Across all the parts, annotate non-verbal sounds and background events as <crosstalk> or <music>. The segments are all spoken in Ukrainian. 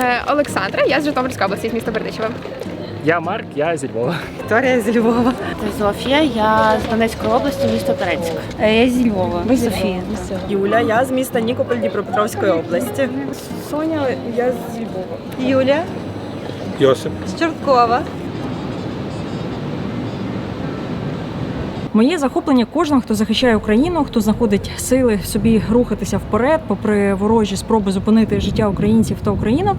Е, Олександра, я з Житомирської області, з міста Бердичева. Я Марк, я зі Львова. Вікторія зі Львова. Це Софія, я з Донецької області, місто Торецьк. Я зі Львова. Ми Софія. Юля, я з міста Нікополь Дніпропетровської області. Соня, я з Львова. Юля Йосип. з Чорткова. Моє захоплення кожного, хто захищає Україну, хто знаходить сили собі рухатися вперед, попри ворожі спроби зупинити життя українців та українок.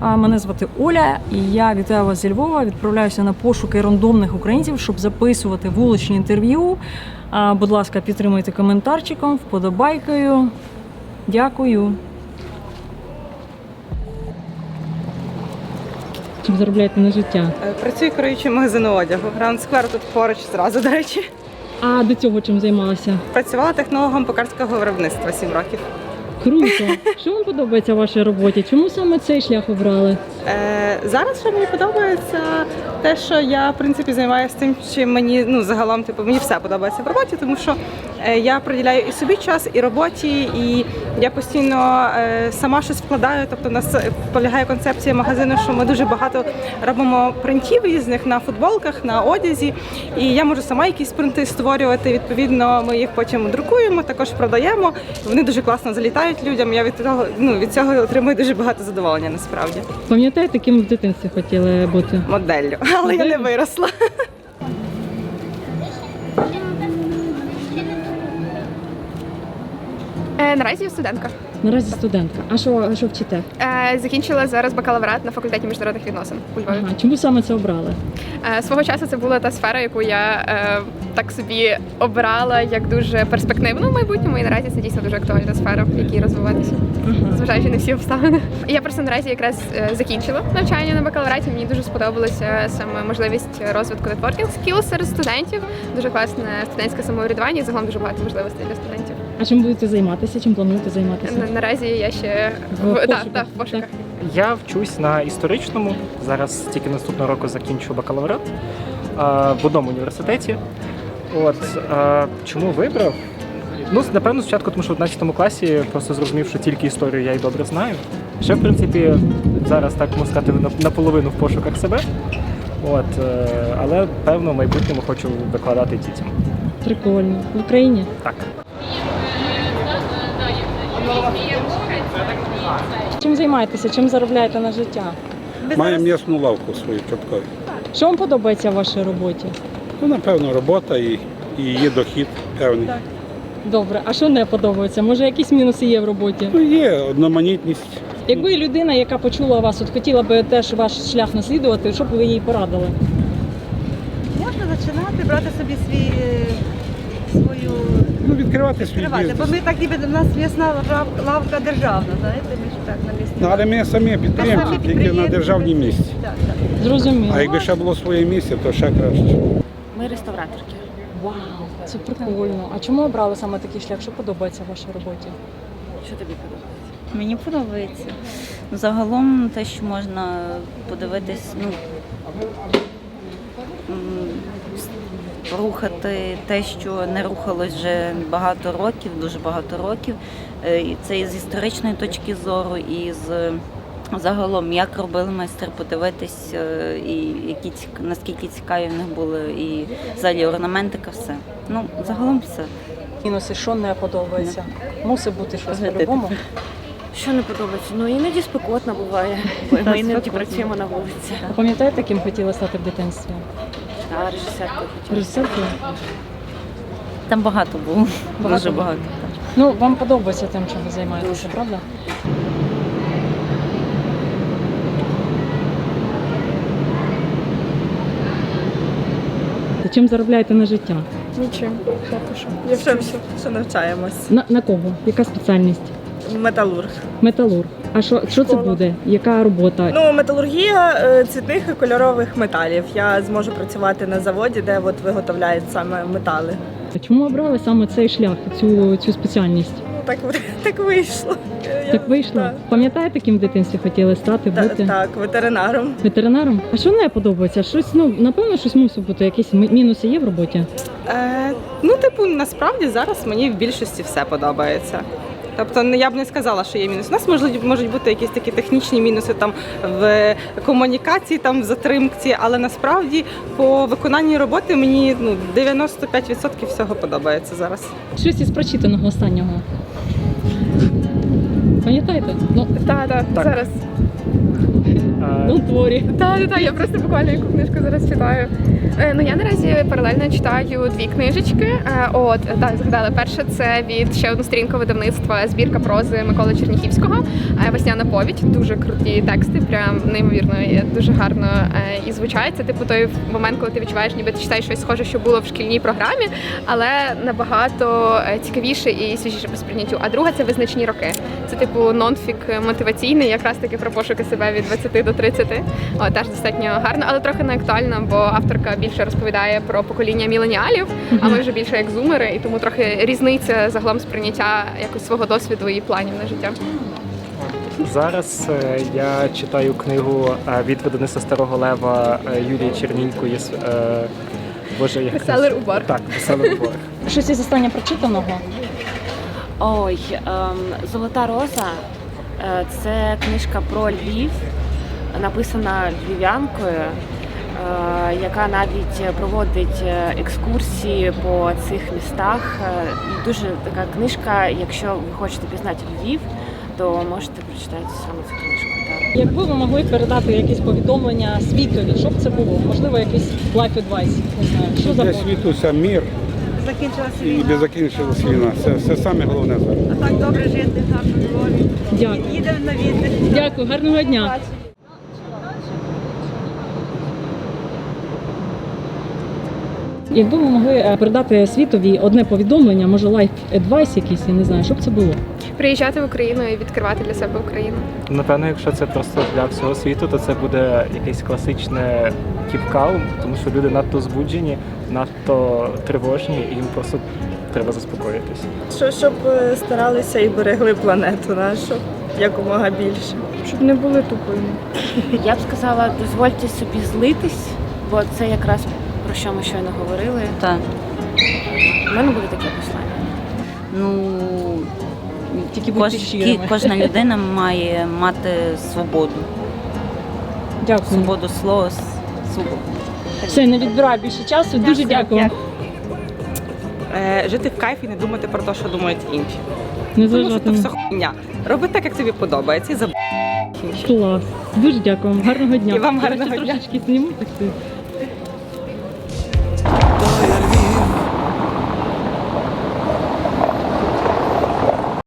Мене звати Оля, і я вітаю вас зі Львова. Відправляюся на пошуки рандомних українців, щоб записувати вуличні інтерв'ю. Будь ласка, підтримуйте коментарчиком, вподобайкою. Дякую. Чим заробляєте на життя? Е, Працюю керуючим магазину одягу. Гранд Сквер тут поруч зразу, до речі. А до цього чим займалася? Працювала технологом пекарського виробництва 7 років. Круто. Що вам подобається в вашій роботі? Чому саме цей шлях обрали? Е, зараз що мені подобається те, що я в принципі займаюся тим, чим мені ну загалом, типу, мені все подобається в роботі, тому що я приділяю і собі час, і роботі, і я постійно е, сама щось вкладаю. Тобто, у нас полягає концепція магазину, що ми дуже багато робимо принтів різних на футболках, на одязі. І я можу сама якісь принти створювати. Відповідно, ми їх потім друкуємо, також продаємо. Вони дуже класно залітають людям. Я від того ну від цього отримую дуже багато задоволення насправді. Пам'ятаєте, ким в дитинстві хотіли бути? Моделлю, але я не виросла. Е, наразі студентка. Наразі студентка. А що, що вчите? Е, закінчила зараз бакалаврат на факультеті міжнародних відносин у Львові. Ага. Чому саме це обрали? Е, свого часу це була та сфера, яку я е, так собі обрала як дуже перспективну в майбутньому. І наразі це дійсно дуже актуальна сфера, в якій розвиватися, Ага. зважаючи на всі обставини. Я просто наразі якраз е, закінчила навчання на бакалавраті. Мені дуже сподобалася саме можливість розвитку networking skills серед студентів. Дуже класне студентське самоврядування і загалом дуже багато можливостей для студентів. А чим будете займатися? Чим плануєте займатися? На- Наразі я ще В в, да, пошуках, да, в пошуках. Я вчусь на історичному. Зараз тільки наступного року закінчу бакалаврат а, в одному університеті. От а, чому вибрав? Ну, напевно, спочатку, тому що в 11 класі просто зрозумів, що тільки історію я й добре знаю. Ще, в принципі, зараз так можна сказати, на- наполовину в пошуках себе. От, е, але певно, в майбутньому хочу викладати дітям. Прикольно. В Україні? Так. Чим займаєтеся? Чим заробляєте на життя? Має м'ясну лавку свою чорткові. Що вам подобається в вашій роботі? Ну, напевно, робота і, і є дохід певний. Добре, а що не подобається? Може, якісь мінуси є в роботі? Ну, є одноманітність. Якби людина, яка почула вас, от хотіла би теж ваш шлях наслідувати, що б ви їй порадили? Можна починати брати собі свій е, свою Ну, відкривати свій тривати. Бо ми так ніби у нас м'ясна лав- лавка державна, знаєте, ми ж так на місці. Ну, але ми самі підприємці, тільки на державній місці. Так, так. Зрозуміло. А якби ще було своє місце, то ще краще. Ми реставраторки. Вау, це прикольно. А чому обрали саме такий шлях? Що подобається вашій роботі? Що тобі подобається? Мені подобається. Загалом те, що можна подивитись, ну рухати те, що не рухалось вже багато років, дуже багато років. Е, І це і з історичної точки зору, і з загалом, як робили майстри, подивитись, е, і які наскільки цікаві в них були, і взагалі орнаментика, все. Ну, загалом все. Мінуси, що не подобається? Мусить бути щось по-любому. Що не подобається? Ну іноді спекотно буває, бо ми іноді спекотно. працюємо на вулиці. А Пам'ятаєте, ким хотіли стати в дитинстві? А режисеркою хотіла. Режисеркою? Там багато було, Багато дуже було? багато. Ну, вам подобається тим, чим ви займаєтеся, Дуже. правда? Чим заробляєте на життя? Нічим. Якщо що, що навчаємось. На, на кого? Яка спеціальність? Металург. Металург. А що, що це Школа. буде? Яка робота? Ну, металургія е, цвітних і кольорових металів. Я зможу працювати на заводі, де от виготовляють саме метали. Чому обрали саме цей шлях, цю, цю спеціальність? Ну так <laughs> так вийшло. Я- Так вийшло? Так, Пам'ятаєте, ким в дитинстві хотіли стати, Та- бути? так, ветеринаром. Ветеринаром? А що не подобається? Щось, ну, напевно, щось мусить бути. Якісь мі- мінуси є в роботі? Е, ну, типу, насправді зараз мені в більшості все подобається. Тобто я б не сказала, що є мінус. У нас можуть, можуть бути якісь такі технічні мінуси там в комунікації, там в затримці, але насправді по виконанні роботи мені ну 95% всього подобається зараз. Щось із прочитаного останнього. Пам'ятаєте? Ну, Так, так, Так. зараз. Е, у творі. Так, так, я просто буквально яку книжку зараз читаю. Е, Ну я наразі паралельно читаю дві книжечки. Е, От так згадала. Перша це від ще одну сторінку видавництва збірка прози Миколи Черніхівського. е, Весняна повідь. Дуже круті тексти, прям неймовірно дуже гарно і звучать. Це типу той момент, коли ти відчуваєш, ніби ти читаєш щось схоже, що було в шкільній програмі, але набагато цікавіше і свіжіше по сприйняттю. А друга це визначні роки. Це типу нонфік мотиваційний, якраз таки про пошуки себе від 20 до 30. О, теж достатньо гарно, але трохи не актуально, бо авторка більше розповідає про покоління міленіалів, а ми вже більше як зумери, і тому трохи різниця загалом сприйняття якось свого досвіду і планів на життя. Зараз е, я читаю книгу е, від видавництва Старого Лева е, Юлії Чернінько. Є, с- е, Боже, як Бестселер у борг. Так, «Веселий убор. <laughs> Щось із останнього прочитаного. Ой, ем, Золота роза це книжка про Львів, написана львів'янкою, яка навіть проводить е, екскурсії по цих містах. Е, Дуже така книжка. Якщо ви хочете пізнати Львів, то можете прочитати саме цю книжку. Якби ви могли передати якісь повідомлення світові, що б це було? Можливо, якийсь life advice, не знаю, що за Для світу ся мір Закінчилася і війна. не закінчилась війна. Це, це саме головне зараз. А так добре жити в нашому Львові. Дякую. Їдемо на віддих. Дякую, гарного дня. Якби ви могли е, передати світові одне повідомлення, може life advice якийсь, я не знаю, що б це було? Приїжджати в Україну і відкривати для себе Україну. Напевно, якщо це просто для всього світу, то це буде якесь класичне кіпкал, тому що люди надто збуджені, надто тривожні, і їм просто треба заспокоїтися. Що, щоб е, старалися і берегли планету нашу якомога більше. Щоб не були тупими. Я б сказала, дозвольте собі злитись, бо це якраз про що ми щойно говорили. Так. У мене буде таке послання. Ну Тільки кож, щирими. кожна людина має мати свободу. Дякую. Свободу слова, с- свободу. Все, не відбираю більше часу. Дуже дякую. Е, жити в кайфі і не думати про те, що думають інші. Не Тому що зважати. це все хуйня. Роби так, як тобі подобається, і забудь. Клас. Дуже дякую вам. Гарного дня. І вам Я гарного ще дня. трошечки зніму так.